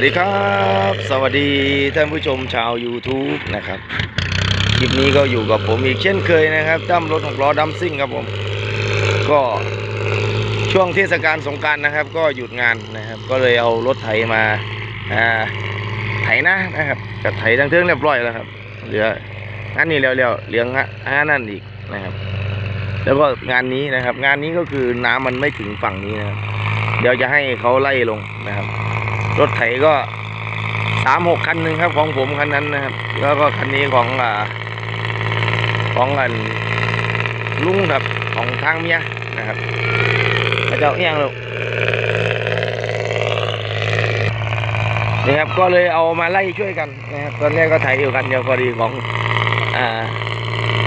วัสดีครับ สวัสดีท่านผู้ชมชาว YouTube นะครับ คลิปนี้ก็อยู่กับผมอีกเช่นเคยนะครับตั้มรถหกล้อดัมซิ่งครับผม ก็ช่วงเทศกาลสงกรารนะครับ ก็หยุดงานนะครับ ก็เลยเอารถไถมาอ่าไถนะนะครับกับไถทั้งเทิงเรียบร้อยแล้วครับ เหลืองานนี้แล้วๆเหลืองงานนั่นอีกนะครับ แล้วก็งานนี้นะครับ งานนี้ก็คือน้ำมันไม่ถึงฝั่งนี้นะครับ เดี๋ยวจะให้เขาไล่ลงนะครับ รถไถก็สามหกคันหนึ่งครับของผมคันนั้นนะครับ แล้วก็คันนี้ของอ่าของอันลุงครับของทางเมียนะครับพระเจ้าเอียงลูกนี่ครับก็เลยเอามาไล่ช่วยกันนะครับตอนแรกก็ไถอยู่กันเดียวพอดีของอ่า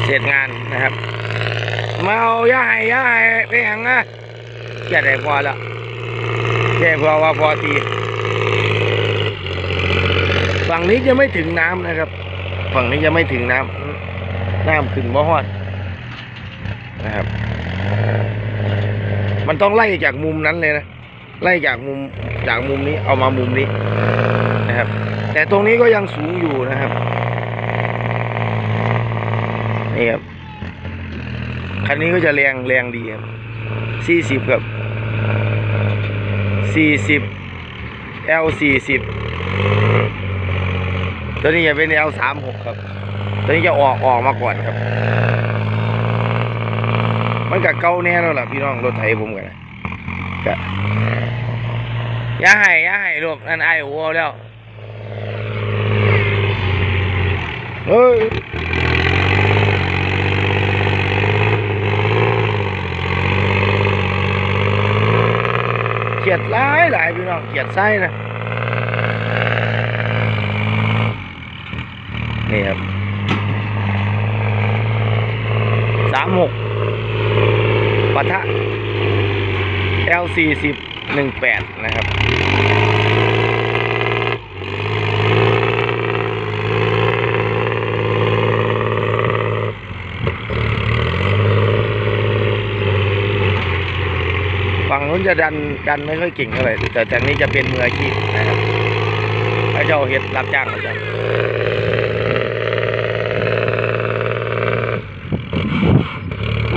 เสร็จงานนะครับมาเอาย่าให้ย่าให้ไปหังอะแค่ได้พอแล้วแค่พอว่าพอตี ฝั่งนี้จะไม่ถึงน้ำนะครับ ฝั่งนี้จะไม่ถึงน้ำน้ำขึ้นบ่ฮอดนะครับ มันต้องไล่จากมุมนั้นเลยนะไล่จากมุมจากมุมนี้เอามามุมนี้นะครับ แต่ตรงนี้ก็ยังสูงอยู่นะครับนี่ครับคันนี้ก็จะแรงแรงดีครับสี่สิบครับสี่สิบ L สี่สิบ ตัวนี้จะเป็น L สามหกครับ ตัวนี้จะออกออกมาก่อนครับ มันกับเก่าแน่แล้วล่ะพี่น้องรถไถผมกันก็อย่าให้อย่าให้ลูกนั่นไอ้หัวแล้วเฮ้ยเกียดหลายหลายพี่น้องเกียดไส้นะ 4018 นะครับ ฝั่งนู้นจะดันดันไม่ค่อยเก่งเท่าไหร่แต่ทางนี้จะเป็นมืออาชีพนะครับไอ้เจ้าเห็ดรับจ้างอาจาร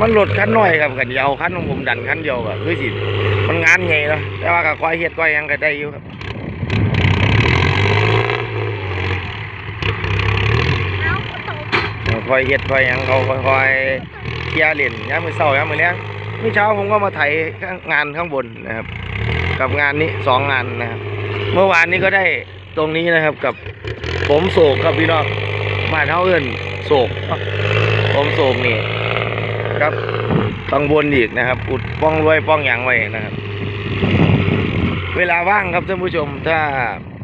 มันหลดคันหน่อยครับกันยาวคันของผมดันคันเดียวก็คือสิ งานไงเนาะแต่ว่าก็ควายเฮ็ดควายหยังก็ได้อยู่ครับเอาก็ตกคอยเฮ็ดคอยหยังเขาค่อยๆเคลียร์เล่นยามมื้อเช้ายามมื้อแลงเมื่อเช้าผมก็มาไถงานข้างบนนะครับ กับงานนี้สองงานนะครับ เมื่อวานนี้ก็ได้ตรงนี้นะครับกับผมโศกครับพี่น้องมานเท่าเอื่นโศกผมโศกนี่ครับข้างบนอีกนะครับ อุดป้องรวยป้องหยังไว้นะครับ เวลาว่างครับท่านผู้ชม ถ้า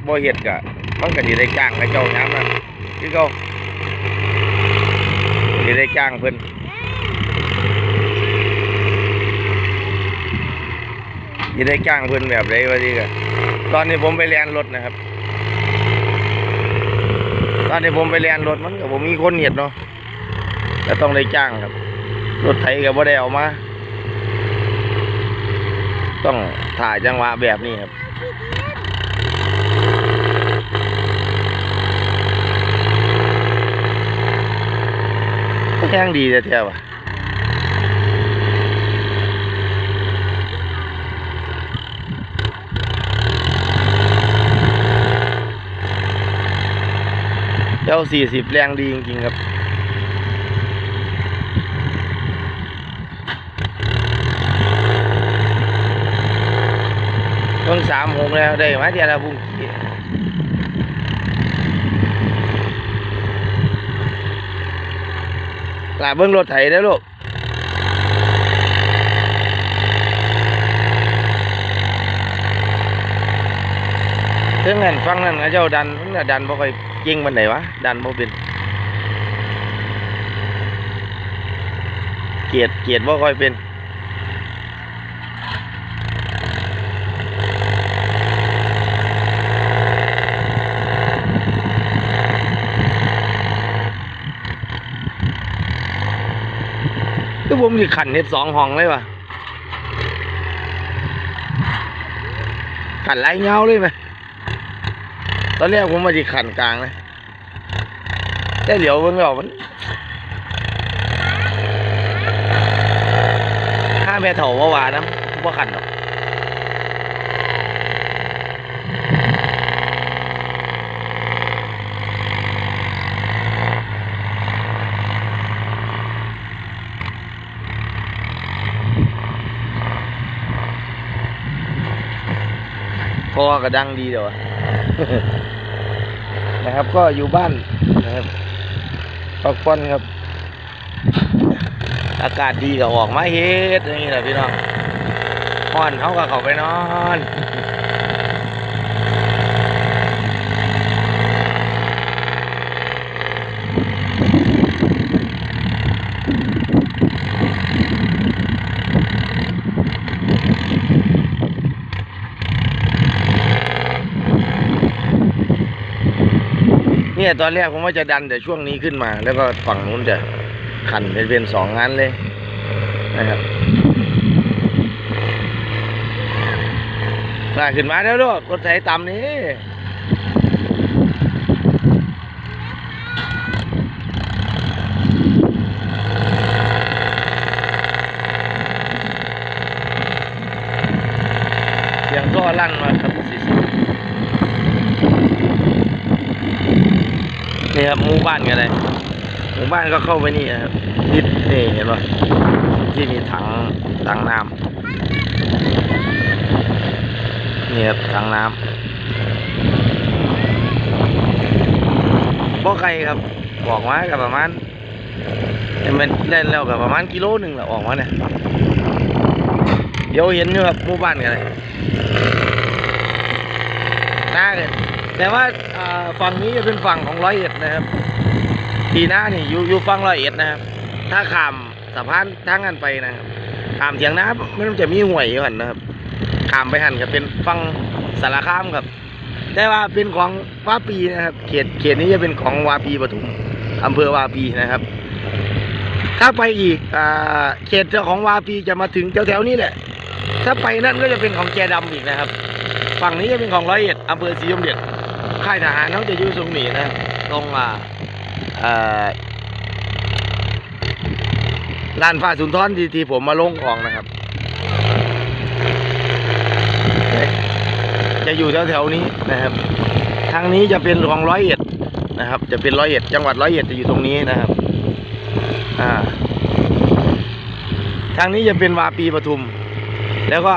บ่เฮ็ดกะมันก็สิได้จ้างกับเจ้าย้ำนั่นคือเขาสิได้จ้างเพิ่นสิได้จ้างเพิ่นแบบไรวะที่กะตอนนี้ผมไปเรียนรถนะครับ ตอนนี้ผมไปเรียนรถมันก็ผมมีคนเห็ดเนาะแต่ต้องได้จ้างครับ รถไถก็บ่ได้เอามา ต้องถ่ายจังหวะแบบนี้ครับแข้งดีแต่แท้ๆว่ะเจ้าสี่สิบแรงดีจริงๆครับ พิ่งสามหกแล้วได้มเทียละบุ้งกี้ลาเบิ้งรถไถได้ลูกเรื่องนั้นฟังนั้นนะเจ้าดันมันน่ะดันบ่ค่อยเก่งมันไหนวะ ดันบ่เป็นเกียดเกียดบ่ค่อยเป็น ผมสิขันเฮ็ดสองห้องเลยวะขันไรเงาเลยไหมตอนแรกผมมาดิขันกลางนะแต่เหลียวมันออกมันห้าแม่เถาว่าวานะว่าขันหรอก พราะว่ากระดังดีเดี๋ยวอะนะครับ ก็อยู่บ้านนะครับพักผ่อนครับ อากาศดีก็ออกมาเฮ็ดอย่างนี้แหละพี่น้องอ่อนเขาก็เข้าไปนอน เนี่ยตอนแรกผมว่าจะดันแต่ช่วงนี้ขึ้นมา แล้วก็ฝั่งนู้นจะขันเป็นเป็นสองงานเลยนะครับลาขึ้นมาแล้วลูกกดใส่ต่ำนี้เสียงท่อลั่นมาครับสิ นี่ครับหมู่บ้านกันเลยหมู่บ้านก็เข้าไปนี่ครับนิดนี่เห็นป่ะที่มีถังถังน้ำนี่ครับถังน้ำบ่ไกลครับบอกมากับประมาณมันเล่นแล้วกับประมาณกิโลหนึ่งแหละออกมาเนี่ยเดี๋ยวเห็นอยู่ครับหมู่บ้านกันเลยน่าเกิน แต่ว่าฝั่งนี้จะเป็นฝั่งของร้อยเอ็ดนะครับทีหน้านี่อยู่อยู่ฝั่งร้อยเอ็ดนะครับ ถ้าข้ามสะพานทางกันไปนะครับข้ามเถียงน้ำไม่ต้องจะมีห่วยอยู่หันนะครับข้ามไปหันก็เป็นฝั่งสารคามครับ แต่ว่าเป็นของวาปีนะครับ เขตเขตนี้จะเป็นของวาปีปทุมอำเภอวาปีนะครับ ถ้าไปอีกอเขตจ้าของวาปีจะมาถึงแถวๆนี้แหละ ถ้าไปนั่นก็จะเป็นของแกดำอีกนะครับ ฝั่งนี้จะเป็นของร้อยเอ็ดอำเภอศรีลมเด็ด ค่ายทหารเขาจะอยู่ตรงนี้นะ ตรงอ่าลานฟ้าสุนทรที่ที่ผมมาลงของนะครับ จะอยู่แถวๆนี้นะครับ ทางนี้จะเป็นของร้อยเอ็ดนะครับ จะเป็นร้อยเอ็ด จังหวัดร้อยเอ็ดจะอยู่ตรงนี้นะครับ อ่า ทางนี้จะเป็นวาปีปทุม แล้วก็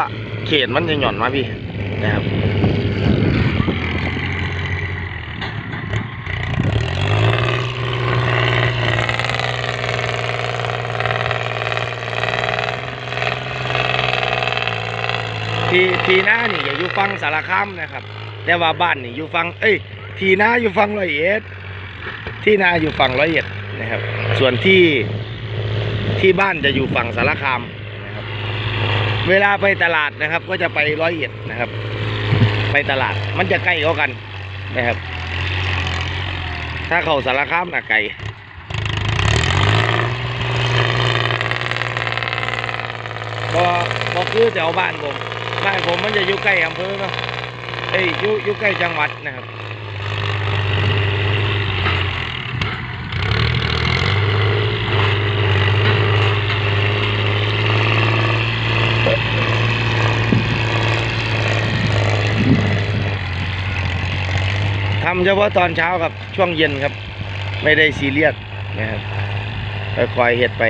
เขตมันจะหย่อนมาพี่นะครับ ทีทีหน้านี่อย่าอยู่ฟังสารคามนะครับ แต่ว่าบ้านนี่อยู่ฟังเอ้ย ทีหน้าอยู่ฟังร้อยเอ็ดที่นาอยู่ฝั่งร้อยเอ็ดนะครับ ส่วนที่ที่บ้านจะอยู่ฝั่งสารคามนะครับ เวลาไปตลาดนะครับ ก็จะไปร้อยเอ็ดนะครับ ไปตลาดมันจะใกล้กันนะครับ ถ้าเขาสารคามน่ะไกลก็ก็คือแถวบ้านผม บ้านผมมันจะอยู่ใกล้อำเภอเนาะเอ้ยอยู่อยู่ใกล้จังหวัดนะครับทำเฉพาะตอนเช้าครับช่วงเย็นครับ ไม่ได้ซีเรียสนะครับคอยๆเห็ดไป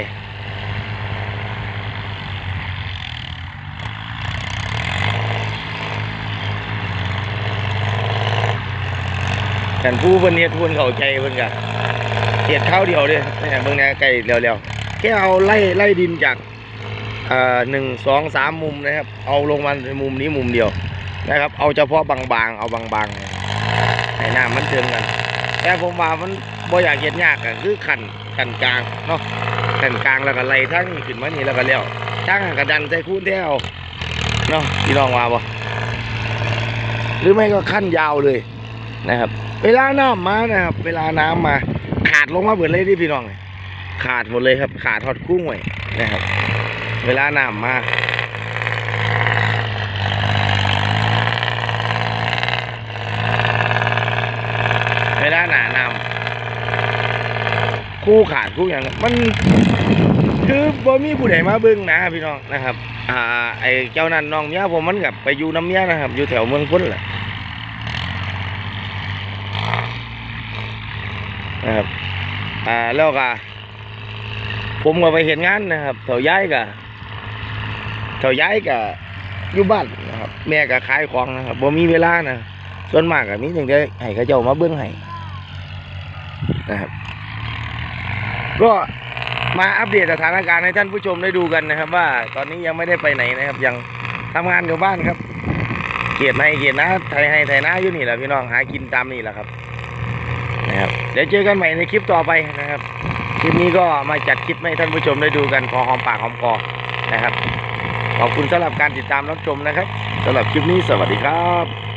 แต่ผู้เพิ่นเฮ็ดผู้เพิ่นเข้าใจเพิ่นก็เฮ็ดข้าวเดียวเด้เนี่ยเบิ่งแหน่ไก่เร็วๆแค่เอาไล่ไล่ดินจากเอ่อหนึ่งสองสามมุมนะครับ เอาลงมาในมุมนี้มุมเดียวนะครับ เอาเฉพาะบางๆ เอาบางๆให้น้ำมันเติมกันแต่ผมว่ามันบ่อยากเฮ็ดยากอะคือขันขันกลางเนาะขันกลางแล้วก็ไล่ทั้งขึ้นมานี่แล้วก็แล้วทั้งนั้นดันใส่คูนแถวเนาะพี่น้องว่าบ่หรือไม่ก็ขั้นยาวเลยนะครับ เวลาน้ำมานะครับ เวลาน้ำมา ขาดลงมาเบิดเลยที่พี่น้องขาดหมดเลยครับ ขาดทอดคุ้งไว้นะครับ เวลาน้ำมาเวลาหนาน้ำคู่ขาดคู่อย่างนั้มันคือบ่มีผู้ใดมาเบิ่งนะพี่น้องนะครับ อ่าไอ้เจ้านั่นน้องเมียผมมันกับไปอยู่น้ำเมียนะครับ อยู่แถวเมืองพ้นแหละนะครับ อ่าแล้วก็ผมก็ไปเห็นงานนะครับแถวย้ายกับแถวย้ายกับอยู่บ้านนะครับ แม่ก็ขายของนะครับบ่มีเวลานะส่วนมากก็มีอย่างเดียวให้เขาเจ้ามาเบิ่งให้นะครับ ก็มาอัปเดตสถานการณ์ให้ท่านผู้ชมได้ดูกันนะครับ ว่าตอนนี้ยังไม่ได้ไปไหนนะครับ ยังทำงานอยู่บ้านครับเขียดในเขียดนะไทยให้ไทยนะอยู่นี่แหละพี่น้องหากินตามนี่แหละครับ นะครับเดี๋ยวเจอกันใหม่ในคลิปต่อไปนะครับ คลิปนี้ก็มาจัดคลิปให้ท่านผู้ชมได้ดูกันพอหอมปากหอมคอนะครับ ขอบคุณสำหรับการติดตามรับชมนะครับสำหรับคลิปนี้สวัสดีครับ